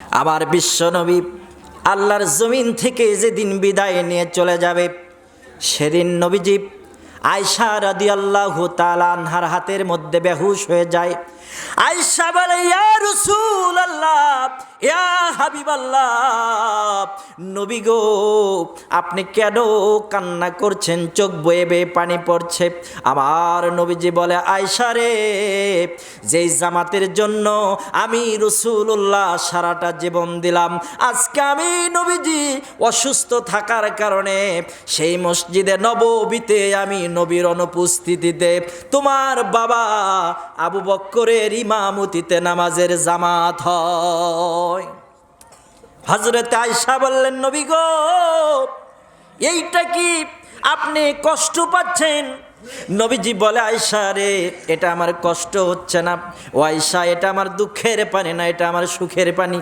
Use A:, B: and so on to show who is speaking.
A: আমার বিশ্বনবী আল্লাহর জমিন থেকে যেদিন বিদায় নিয়ে চলে যাবে, সেদিন নবীজি আয়সা রাদি আল্লাহ তালানহার হাতের মধ্যে বেহুশ হয়ে যায়। আয়সা বলে, ইয়া রসুল আল্লাহ ইয়া হাবিব আল্লাহ নবী গো, আপনি কেন কান্না করছেন? চোখ বয়ে বেয়ে পানি পড়ছে। আমার নবীজি বলে, আয়সা রে, যেই জামাতের জন্য আমি রসুল্লাহ সারাটা জীবন দিলাম, আজকে আমি নবীজি অসুস্থ থাকার কারণে সেই মসজিদে নববীতে আমি নবীর অনুপস্থিতিতে তোমার বাবা আবু বক্করের ইমামতিতে নামাজের জামাত হয়। হজরত আয়সা বললেন, নবী গো, এইটা কি আপনি কষ্ট পাচ্ছেন? নবীজি বলে আয়সা রে, এটা আমার কষ্ট হচ্ছে না। ও আয়সা এটা আমার দুঃখের পানি না, এটা আমার সুখের পানি।